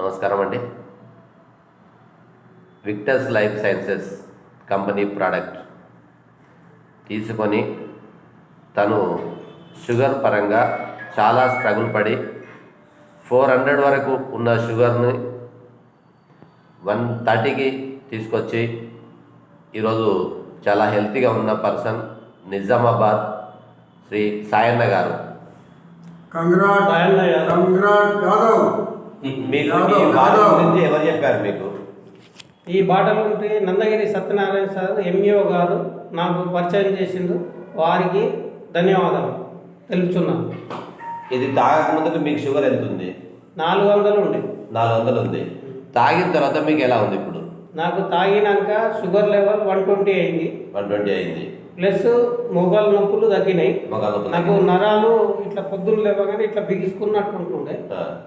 నమస్కారం అండి Victors Life Sciences company product తీసుకొని తను షుగర్ పరంగా చాలా స్ట్రగుల్ పడి ఫోర్ హండ్రెడ్ వరకు ఉన్న షుగర్ని వన్ థర్టీకి తీసుకొచ్చి ఈరోజు చాలా హెల్తీగా ఉన్న person Nizamabad Shri Sayanna garu. Congrat. Congrat Yadav. మీకు ఈ. గురించి ఎవరు చెప్పారు మీకు? ఈ బాటలు ఉంటే నందగిరి సత్యనారాయణ సార్ ఎంఈఓ గారు నాకు పరిచయం చేసిండు వారికి ధన్యవాదాలు తెలుపుతున్నాను ఇది తాగకముందుకు మీకు షుగర్ ఎంత ఉంది? నాలుగు వందలు ఉండే. నాలుగు వందలు ఉంది. తాగిన తర్వాత మీకు ఎలా ఉంది ఇప్పుడు? నాకు తాగినాక షుగర్ లెవెల్ వన్ ట్వంటీ అయింది. వన్ ట్వంటీ అయింది. ప్లస్ మొగల్ నొప్పులు తగ్గినాయి. నాకు నరాలు ఇట్లా పొద్దున్న లేవగానే ఇట్లా బిగుసుకున్నట్టు ఉంటుండే.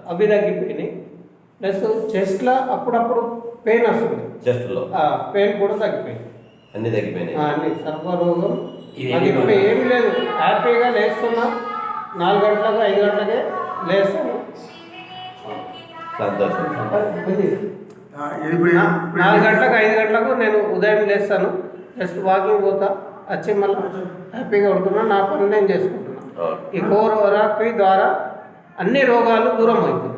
అవి తగ్గిపోయినాయి. ప్లస్ చెస్ట్లో అప్పుడప్పుడు పెయిన్ వస్తుంది. చెస్ట్లో పెయిన్ కూడా తగ్గిపోయింది. అన్ని తగ్గిపోయినాయి. అన్ని సర్వరోగం ఎన్ని ఏమి లేదు. హ్యాపీగా లేస్తున్నా. నాలుగు గంటలకు ఐదు గంటలకే లేస్తాను. సంతోషం. ఇప్పుడు నాలుగు గంటలకు ఐదు గంటలకు నేను ఉదయం లేస్తాను. జస్ట్ వాకింగ్ పోతా. వచ్చి మళ్ళీ హ్యాపీగా ఉంటున్నా. నా పని నేను చేసుకుంటున్నా. ఓకే. ఈ కోర్ థెరపీ ద్వారా అన్ని రోగాలు దూరం అవుతుంది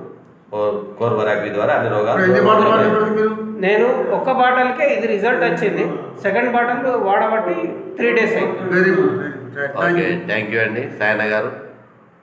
కోర్ వరాకీ ద్వారా అన్ని రోగాలు నేను ఒక్క బాటల్కే ఇది రిజల్ట్ వచ్చింది. సెకండ్ బాటల్ వాడబట్టి త్రీ డేస్ అయింది థ్యాంక్ యూ అండి. సాయన గారు.